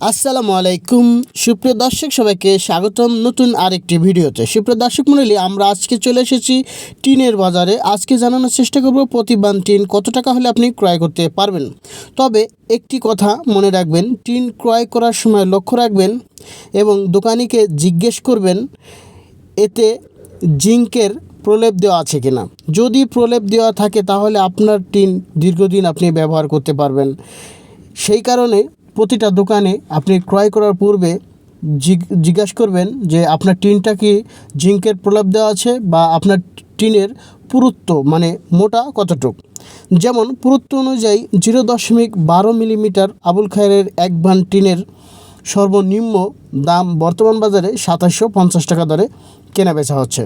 আসসালামু আলাইকুম। সুপ্রিয় দর্শক, সবাইকে স্বাগতম নতুন আরেকটি ভিডিওতে। সুপ্রিয় দর্শক মণ্ডলী আমরা আজকে চলে এসেছি টিনের বাজারে। আজকে জানানোর চেষ্টা করব, প্রতিবান টিন কত টাকা হলে আপনি ক্রয় করতে পারবেন। তবে একটি কথা মনে রাখবেন, টিন ক্রয় করার সময় লক্ষ্য রাখবেন এবং দোকানিকে জিজ্ঞেস করবেন, এতে জিঙ্কের প্রলেপ দেওয়া আছে কিনা। যদি প্রলেপ দেওয়া থাকে, তাহলে আপনার টিন দীর্ঘদিন আপনি ব্যবহার করতে পারবেন। সেই কারণে প্রতিটা দোকানে আপনি ক্রয় করার পূর্বে জিজ্ঞাসা করবেন যে আপনার টিনটা কি জিঙ্কের প্রলাপ দেওয়া আছে বা আপনার টিনের পুরুত্ব মানে মোটা কতটুক? যেমন পুরুত্ব অনুযায়ী জিরো দশমিক বারো মিলিমিটার আবুল খায়ের এক ভান টিনের সর্বনিম্ন দাম বর্তমান বাজারে সাতাশশো পঞ্চাশ টাকা দরে কেনা বেচা হচ্ছে।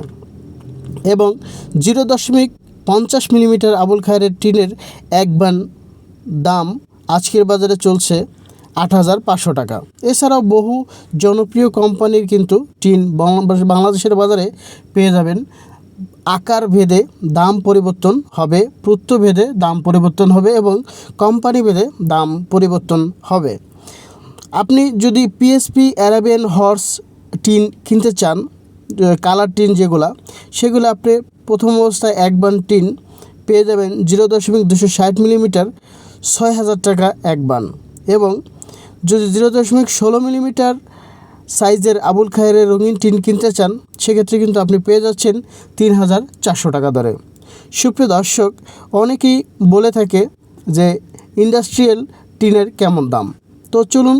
এবং জিরো দশমিক পঞ্চাশ মিলিমিটার আবুল খায়ের টিনের এক বান দাম আজকের বাজারে চলছে আট হাজার পাঁচশো টাকা। এছাড়াও বহু জনপ্রিয় কোম্পানির কিন্তু টিন বাংলাদেশের বাজারে পেয়ে যাবেন। আকার ভেদে দাম পরিবর্তন হবে প্রত্য ভেদে দাম পরিবর্তন হবে এবং কোম্পানি ভেদে দাম পরিবর্তন হবে। আপনি যদি পিএসপি অ্যারাবিয়ান হর্স টিন কিনতে চান, কালার টিন যেগুলা, সেগুলো আপনি প্রথম অবস্থায় এক বান টিন পেয়ে যাবেন জিরো দশমিক দুশো ষাট মিলিমিটার, ছয় হাজার টাকা এক বান এবং যদি জিরো দশমিক ষোলো মিলিমিটার সাইজের আবুল খায়ের রঙিন টিন কিনতে চান, সেক্ষেত্রে কিন্তু আপনি পেয়ে যাচ্ছেন তিন হাজার চারশো টাকা দরে। সুপ্রিয় দর্শক, অনেকেই বলে থাকে যে ইন্ডাস্ট্রিয়াল টিনের কেমন দাম। তো চলুন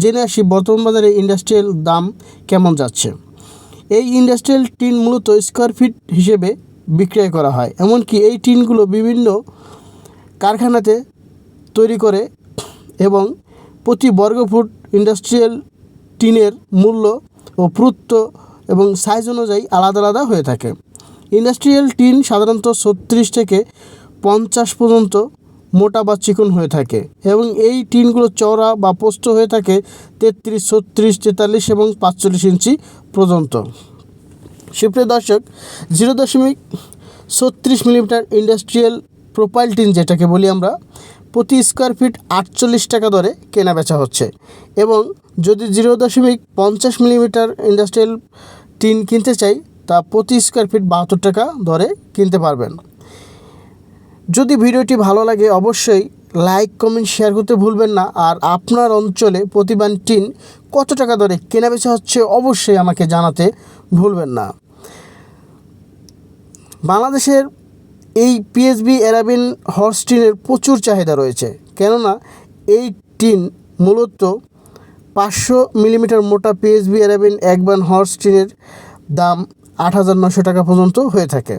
জেনে আসি বর্তমান বাজারে ইন্ডাস্ট্রিয়াল দাম কেমন যাচ্ছে। এই ইন্ডাস্ট্রিয়াল টিন মূলত স্কোয়ার ফিট হিসেবে বিক্রয় করা হয়, এমনকি এই টিনগুলো বিভিন্ন কারখানাতে তৈরি করে এবং প্রতি বর্গফুট ইন্ডাস্ট্রিয়াল টিনের মূল্য ও পুরুত্ব এবং সাইজ অনুযায়ী আলাদা আলাদা হয়ে থাকে। ইন্ডাস্ট্রিয়াল টিন সাধারণত ছত্রিশ থেকে পঞ্চাশ পর্যন্ত মোটা বা চিকন হয়ে থাকে এবং এই টিনগুলো চওড়া বা পোস্ত হয়ে থাকে তেত্রিশ, ছত্রিশ, তেতাল্লিশ এবং পাঁচচল্লিশ ইঞ্চি পর্যন্ত। সুপ্রিয় দর্শক, জিরো দশমিক ছত্রিশ মিলিমিটার ইন্ডাস্ট্রিয়াল প্রোপাইল টিন যেটাকে বলি আমরা প্রতি স্কোয়ার ফিট আটচল্লিশ টাকা দরে কেনা বেচা হচ্ছে এবং যদি জিরো দশমিক পঞ্চাশ মিলিমিটার ইন্ডাস্ট্রিয়াল টিন কিনতে চাই, তা প্রতি স্কোয়ার ফিট বাহাত্তর টাকা দরে কিনতে পারবেন। যদি ভিডিওটি ভালো লাগে, অবশ্যই লাইক, কমেন্ট, শেয়ার করতে ভুলবেন না। আর আপনার অঞ্চলে প্রতিবান টিন কত টাকা দরে কেনা বেচা হচ্ছে, অবশ্যই আমাকে জানাতে ভুলবেন না। বাংলাদেশের এই পিএসবি অ্যারাবিন হর্স টিনের প্রচুর চাহিদা রয়েছে। কেননা এই টিন মূলত পাঁচশো মিলিমিটার মোটা পিএসবি অ্যারাবিন একবান হর্স টিনের দাম আট হাজার নশো টাকা পর্যন্ত হয়ে থাকে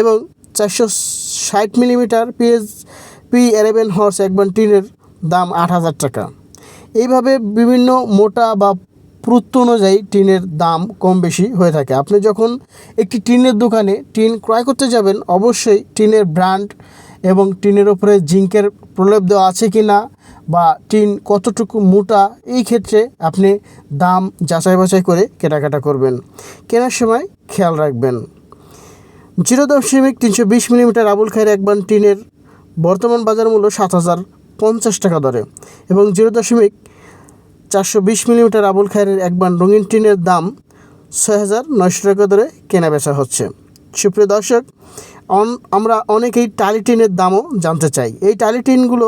এবং চারশো ষাট millimetre PS P Arabian horse একবান টিনের দাম আট হাজার টাকা। এইভাবে বিভিন্ন মোটা বা পুরুত্ব অনুযায়ী টিনের দাম কম বেশি হয়ে থাকে। আপনি যখন একটি টিনের দোকানে টিন ক্রয় করতে যাবেন, অবশ্যই টিনের ব্র্যান্ড এবং টিনের ওপরে জিঙ্কের প্রলেপ দেওয়া আছে কি না বা টিন কতটুকু মোটা, এই ক্ষেত্রে আপনি দাম যাচাই বাছাই করে কেনাকাটা করবেন। কেনার সময় খেয়াল রাখবেন। জিরো দশমিক তিনশো বিশ মিলিমিটার আবুল খায়ের একবান টিনের বর্তমান বাজার মূল্য সাত হাজার পঞ্চাশ টাকা দরে এবং জিরো দশমিক চারশো বিশ মিলিমিটার আবুল খায়ের একবান রঙিন টিনের দাম ছয় হাজার নয়শো টাকা ধরে কেনা বেচা হচ্ছে। সুপ্রিয় দর্শক আমরা অনেকেই টালি টিনের দামও জানতে চাই। এই টালি টিনগুলো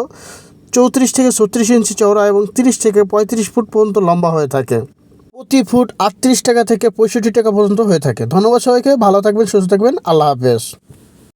চৌত্রিশ থেকে ছত্রিশ ইঞ্চি চওড়া এবং তিরিশ থেকে পঁয়ত্রিশ ফুট পর্যন্ত লম্বা হয়ে থাকে। প্রতি ফুট আটত্রিশ টাকা থেকে পঁয়ষট্টি টাকা পর্যন্ত হয়ে থাকে। ধন্যবাদ সবাইকে, ভালো থাকবেন, সুস্থ থাকবেন, আল্লাহ হাফেজ।